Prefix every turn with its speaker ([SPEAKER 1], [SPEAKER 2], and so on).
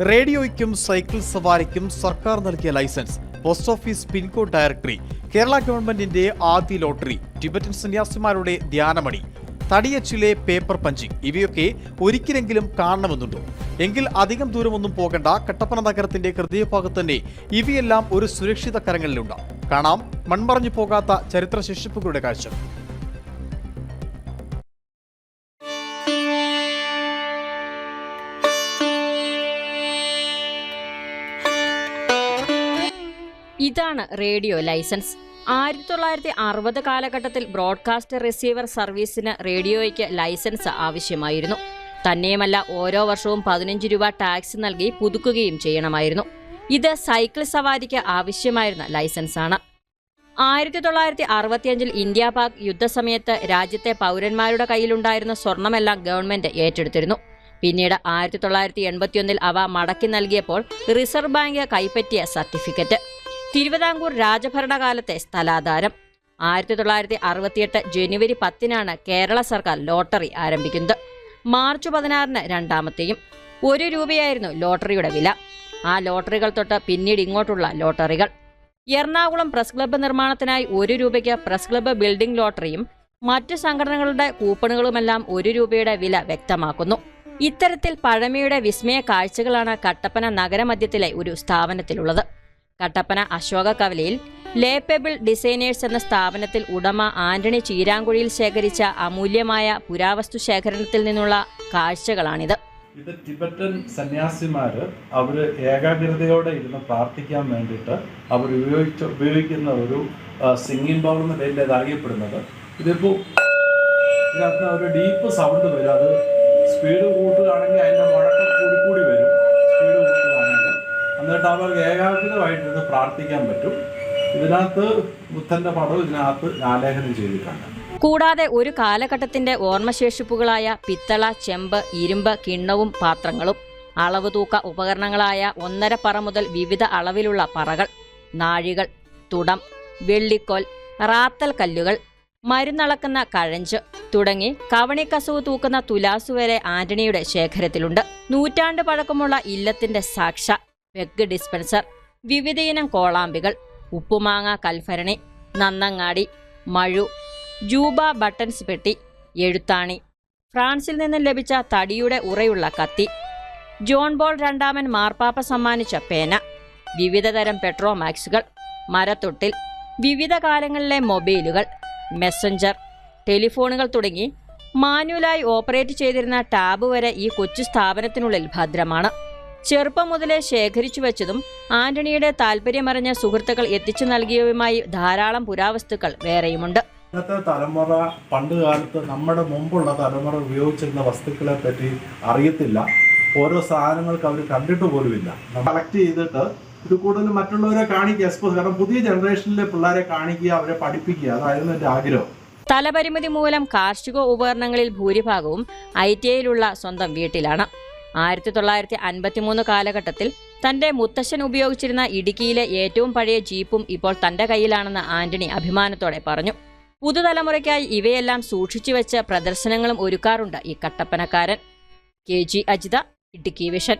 [SPEAKER 1] റേഡിയോയ്ക്കും cycle സവാരിക്കും സർക്കാർ നൽകിയ license post office pincode directory Kerala ഗവൺമെന്റിന്റെ ആദ്യ ലോട്ടറി ടിബറ്റൻ സന്യാസിമാരുടെ ധ്യാനമണി തടിയച്ചിലെ പേപ്പർ പഞ്ചിങ് ഇവയൊക്കെ ഒരിക്കലെങ്കിലും കാണണമെന്നുണ്ടോ? എങ്കിൽ അധികം ദൂരമൊന്നും പോകേണ്ട കട്ടപ്പന നഗരത്തിന്റെ ഹൃദയഭാഗത്ത് തന്നെ ഇവയെല്ലാം ഒരു സുരക്ഷിത കരങ്ങളിലുണ്ട് കാണാം മൺമറഞ്ഞു പോകാത്ത ചരിത്ര ശിക്ഷിപ്പുകളുടെ കാഴ്ച
[SPEAKER 2] ഇതാണ് റേഡിയോ ലൈസൻസ്. ആയിരത്തി തൊള്ളായിരത്തി അറുപത് കാലഘട്ടത്തിൽ ബ്രോഡ്കാസ്റ്റ് റിസീവർ സർവീസിന് റേഡിയോയ്ക്ക് ലൈസൻസ് ആവശ്യമായിരുന്നു. തന്നെയുമല്ല ഓരോ വർഷവും പതിനഞ്ച് രൂപ ടാക്സ് നൽകി പുതുക്കുകയും ചെയ്യണമായിരുന്നു. ഇത് സൈക്കിൾ സവാരിക്ക് ആവശ്യമായിരുന്ന ലൈസൻസാണ്. ആയിരത്തി തൊള്ളായിരത്തി അറുപത്തിയഞ്ചിൽ ഇന്ത്യ പാക് യുദ്ധസമയത്ത് രാജ്യത്തെ പൗരന്മാരുടെ കയ്യിലുണ്ടായിരുന്ന സ്വർണമെല്ലാം ഗവൺമെന്റ് ഏറ്റെടുത്തിരുന്നു. പിന്നീട് ആയിരത്തി തൊള്ളായിരത്തി എൺപത്തിയൊന്നിൽ അവ മടക്കി നൽകിയപ്പോൾ റിസർവ് ബാങ്ക് കൈപ്പറ്റിയ സർട്ടിഫിക്കറ്റ്. തിരുവിതാംകൂർ രാജഭരണകാലത്തെ സ്ഥലാധാരം. ആയിരത്തി തൊള്ളായിരത്തി അറുപത്തിയെട്ട് ജനുവരി പത്തിനാണ് കേരള സർക്കാർ ലോട്ടറി ആരംഭിക്കുന്നത്. മാർച്ച് പതിനാറിന് രണ്ടാമത്തെയും ഒരു രൂപയായിരുന്നു ലോട്ടറിയുടെ വില. ആ ലോട്ടറികൾ തൊട്ട് പിന്നീട് ഇങ്ങോട്ടുള്ള ലോട്ടറികൾ. എറണാകുളം പ്രസ് ക്ലബ്ബ് നിർമ്മാണത്തിനായി ഒരു രൂപയ്ക്ക് പ്രസ് ക്ലബ്ബ് ബിൽഡിംഗ് ലോട്ടറിയും മറ്റ് സംഘടനകളുടെ കൂപ്പണുകളുമെല്ലാം ഒരു രൂപയുടെ വില വ്യക്തമാക്കുന്നു. ഇത്തരത്തിൽ പഴമയുടെ വിസ്മയ കാഴ്ചകളാണ് കട്ടപ്പന നഗരമധ്യത്തിലെ ഒരു സ്ഥാപനത്തിലുള്ളത്. കട്ടപ്പന അശോക കവലയിൽ ലേപ്പബിൾ ഡിസൈനേഴ്സ് എന്ന സ്ഥാപനത്തിൽ ഉടമ ആന്റണി ചീരാങ്കുഴിയിൽ ശേഖരിച്ച അമൂല്യമായ പുരാവസ്തു ശേഖരണത്തിൽ നിന്നുള്ള കാഴ്ചകളാണിത്.
[SPEAKER 3] ഇത് ടിബറ്റൻ സന്യാസിമാർ അവർ ഏകാഗ്രതയോടെ ഇരുന്ന് പ്രാർത്ഥിക്കാൻ വേണ്ടിയിട്ട് അവർ ഉപയോഗിച്ച ഉപയോഗിക്കുന്ന ഒരു സിംഗിങ് ബൗൾ എന്ന പേരിൽ ഇത് അറിയപ്പെടുന്നത്. ഇതിപ്പോൾ ഇതിനകത്ത് ഒരു ഡീപ്പ് സൗണ്ട് വരും. അത് സ്പീഡ് കൂട്ടുകയാണെങ്കിൽ അതിന്റെ മുഴക്കം കൂടി കൂടി വരും. എന്നിട്ട് അവർക്ക് ഏകാഗ്രതമായിട്ട് ഇത് പ്രാർത്ഥിക്കാൻ പറ്റും. ഇതിനകത്ത് ബുദ്ധന്റെ പടവും ഇതിനകത്ത് ആലേഖനം ചെയ്തിട്ടുണ്ട്.
[SPEAKER 2] കൂടാതെ ഒരു കാലഘട്ടത്തിന്റെ ഓർമ്മശേഷിപ്പുകളായ പിത്തള ചെമ്പ് ഇരുമ്പ് കിണ്ണവും പാത്രങ്ങളും അളവ് തൂക്ക ഉപകരണങ്ങളായ ഒന്നര പറ മുതൽ വിവിധ അളവിലുള്ള പറകൾ നാഴികൾ തുടം വെള്ളിക്കോൽ റാത്തൽ കല്ലുകൾ മരുന്നളക്കുന്ന കഴഞ്ച് തുടങ്ങി കവണിക്കസവ് തൂക്കുന്ന തുലാസു വരെ ആന്റണിയുടെ ശേഖരത്തിലുണ്ട്. നൂറ്റാണ്ട് പഴക്കമുള്ള ഇല്ലത്തിന്റെ സാക്ഷ പെഗ് ഡിസ്പെൻസർ വിവിധയിനം കോളാമ്പികൾ ഉപ്പുമാങ്ങ കൽഭരണി നന്നങ്ങാടി മഴു ജൂബ ബട്ടൺസ് പെട്ടി എഴുത്താണി. ഫ്രാൻസിൽ നിന്ന് ലഭിച്ച തടിയുടെ ഉറയുള്ള കത്തി ജോൺ ബോൾ രണ്ടാമൻ മാർപ്പാപ്പ സമ്മാനിച്ച പേന വിവിധതരം പെട്രോമാക്സുകൾ മരത്തൊട്ടിൽ വിവിധ കാലങ്ങളിലെ മൊബൈലുകൾ മെസ്സഞ്ചർ ടെലിഫോണുകൾ തുടങ്ങി മാനുവലായി ഓപ്പറേറ്റ് ചെയ്തിരുന്ന ടാബ് വരെ ഈ കൊച്ചു സ്ഥാപനത്തിനുള്ളിൽ ഭദ്രമാണ്. ചെറുപ്പം മുതലേ ശേഖരിച്ചു വെച്ചതും ആന്റണിയുടെ താല്പര്യമറിഞ്ഞ സുഹൃത്തുക്കൾ എത്തിച്ചു നൽകിയവയുമായി ധാരാളം പുരാവസ്തുക്കൾ വേറെയുമുണ്ട്.
[SPEAKER 3] ഇന്നത്തെ തലമുറ പണ്ട് കാലത്ത് നമ്മുടെ മുമ്പുള്ള തലമുറ ഉപയോഗിച്ചിരുന്ന വസ്തുക്കളെ പറ്റി അറിയത്തില്ല. ഓരോ സാധനങ്ങൾക്ക് അവർ കണ്ടിട്ട് പോലുമില്ല. കളക്ട് ചെയ്തിട്ട് ഇത് കൂടുതൽ മറ്റുള്ളവരെ കാണിക്കുക എക്സ്പോസ് കാരണം പുതിയ ജനറേഷനിലെ പിള്ളേരെ കാണിക്കുക അവരെ പഠിപ്പിക്കുക അതായിരുന്നു എന്റെ ആഗ്രഹം.
[SPEAKER 2] തലപരിമിതി മൂലം കാർഷിക ഉപകരണങ്ങളിൽ ഭൂരിഭാഗവും ഐ ടി ഐയിലുള്ള സ്വന്തം വീട്ടിലാണ്. ആയിരത്തി തൊള്ളായിരത്തി അൻപത്തിമൂന്ന് കാലഘട്ടത്തിൽ തന്റെ മുത്തശ്ശൻ ഉപയോഗിച്ചിരുന്ന ഇടുക്കിയിലെ ഏറ്റവും പഴയ ജീപ്പും ഇപ്പോൾ തന്റെ കയ്യിലാണെന്ന് ആന്റണി അഭിമാനത്തോടെ പറഞ്ഞു. പുതുതലമുറയ്ക്കായി ഇവയെല്ലാം സൂക്ഷിച്ചു വെച്ച പ്രദർശനങ്ങളും ഒരുക്കാറുണ്ട് ഈ കട്ടപ്പനക്കാരൻ. K G Ajitha Idukki vision.